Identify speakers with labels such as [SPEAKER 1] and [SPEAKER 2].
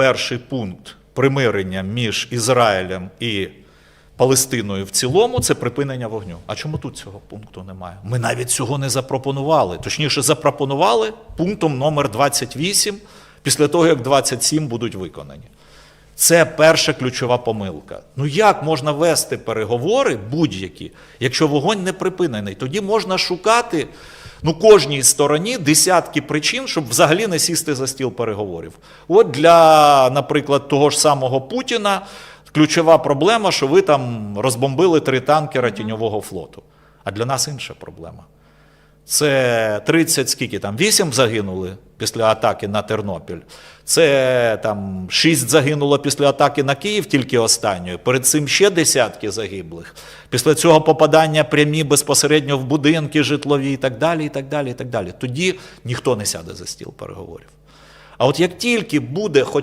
[SPEAKER 1] перший пункт примирення між Ізраїлем і Палестиною в цілому це припинення вогню. А чому тут цього пункту немає? Ми навіть цього не запропонували. Точніше, запропонували пунктом номер 28 після того, як 27 будуть виконані. Це перша ключова помилка. Ну як можна вести переговори будь-які, якщо вогонь не припинений? Тоді можна шукати ну, кожній стороні десятки причин, щоб взагалі не сісти за стіл переговорів. От для, наприклад, того ж самого Путіна ключова проблема, що ви там розбомбили три танкера тіньового флоту. А для нас інша проблема. Це 30 скільки там? 8 загинули після атаки на Тернопіль. Це там 6 загинуло після атаки на Київ, тільки останньої. Перед цим ще десятки загиблих. Після цього попадання прямі безпосередньо в будинки житлові і так далі. і так далі, і так далі. Тоді ніхто не сяде за стіл переговорів. А от як тільки буде хоч